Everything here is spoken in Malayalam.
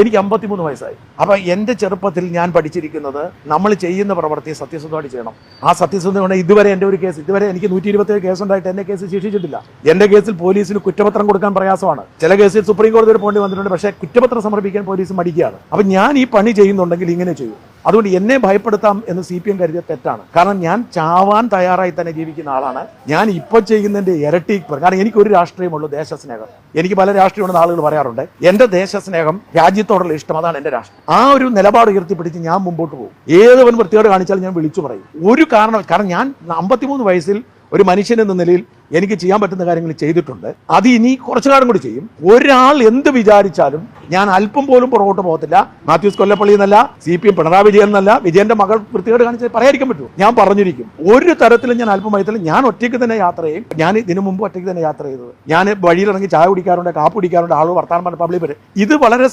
എനിക്ക് അമ്പത്തിമൂന്ന് വയസ്സായി. അപ്പൊ എന്റെ ചെറുപ്പത്തിൽ ഞാൻ പഠിച്ചിരിക്കുന്നത് നമ്മൾ ചെയ്യുന്ന പ്രവൃത്തി സത്യസന്ധമായിട്ട് ചെയ്യണം. ആ സത്യസന്ധത ഇതുവരെ എന്റെ ഒരു കേസ് ഇതുവരെ എനിക്ക് നൂറ്റി ഇരുപത്തേഴ് കേസ് ഉണ്ടായിട്ട് എന്റെ കേസ് ശിക്ഷിച്ചിട്ടില്ല. എന്റെ കേസിൽ പോലീസിന് കുറ്റപത്രം കൊടുക്കാൻ പ്രയാസമാണ്. ചില കേസിൽ സുപ്രീം കോടതി വരെ പോകേണ്ടി വന്നിട്ടുണ്ട് പക്ഷേ കുറ്റപത്രം സമർപ്പിക്കാൻ പോലീസ് മടിക്കുകയാണ്. അപ്പൊ ഞാൻ ഈ പണി ചെയ്യുന്നുണ്ടെങ്കിൽ ഇങ്ങനെ ചെയ്യും. അതുകൊണ്ട് എന്നെ ഭയപ്പെടുത്താം എന്ന് സി പി എം കരുതിയ തെറ്റാണ്. കാരണം ഞാൻ ചാവാൻ തയ്യാറായി തന്നെ ജീവിക്കുന്ന ആളാണ്. ഞാൻ ഇപ്പോൾ ചെയ്യുന്നതിന്റെ ഇരട്ടി കാരണം എനിക്ക് ഒരു രാഷ്ട്രീയമുള്ളൂ ദേശസ്നേഹം എനിക്ക് പല രാഷ്ട്രീയമുണ്ടെന്ന് ആളുകൾ പറയാറുണ്ട് എന്റെ ദേശസ്നേഹം രാജ്യത്തോടുള്ള ഇഷ്ടം അതാണ് എന്റെ രാഷ്ട്രം ആ ഒരു നിലപാട് ഉയർത്തിപ്പിടിച്ച് ഞാൻ മുമ്പോട്ട് പോകും. ഏതവൻ വൃത്തിയോട് കാണിച്ചാലും ഞാൻ വിളിച്ചു പറയും. ഒരു കാരണം കാരണം ഞാൻ അമ്പത്തിമൂന്ന് വയസ്സിൽ ഒരു മനുഷ്യൻ എന്ന നിലയിൽ എനിക്ക് ചെയ്യാൻ പറ്റുന്ന കാര്യങ്ങൾ ചെയ്തിട്ടുണ്ട്. അത് ഇനി കുറച്ചു കാലം കൂടി ചെയ്യും. ഒരാൾ എന്ത് വിചാരിച്ചാലും ഞാൻ അല്പം പോലും പുറകോട്ട് പോകത്തില്ല. മാത്യൂസ് കൊല്ലപ്പള്ളി എന്നല്ല C P M Pinarayi Vijayan എന്നല്ല വിജയന്റെ മകൾ വൃത്തികേട് കാണിച്ച് പറയാതിരിക്കാൻ പറ്റുമോ? ഞാൻ പറഞ്ഞിരിക്കും. ഒരു തരത്തിലും ഞാൻ അല്പം വയത്തില്ല ഞാൻ ഒറ്റയ്ക്ക് തന്നെ യാത്ര ചെയ്യും. ഞാൻ ഇതിനു മുമ്പ് ഒറ്റയ്ക്ക് തന്നെ യാത്ര ചെയ്തത്. ഞാൻ വഴിയിലിറങ്ങി ചായ കുടിക്കാറുണ്ട് കാപ്പ് കുടിക്കാറുണ്ട് ആളുകൾ വർത്താനം പറഞ്ഞ പബ്ലിക് ഇത് വളരെ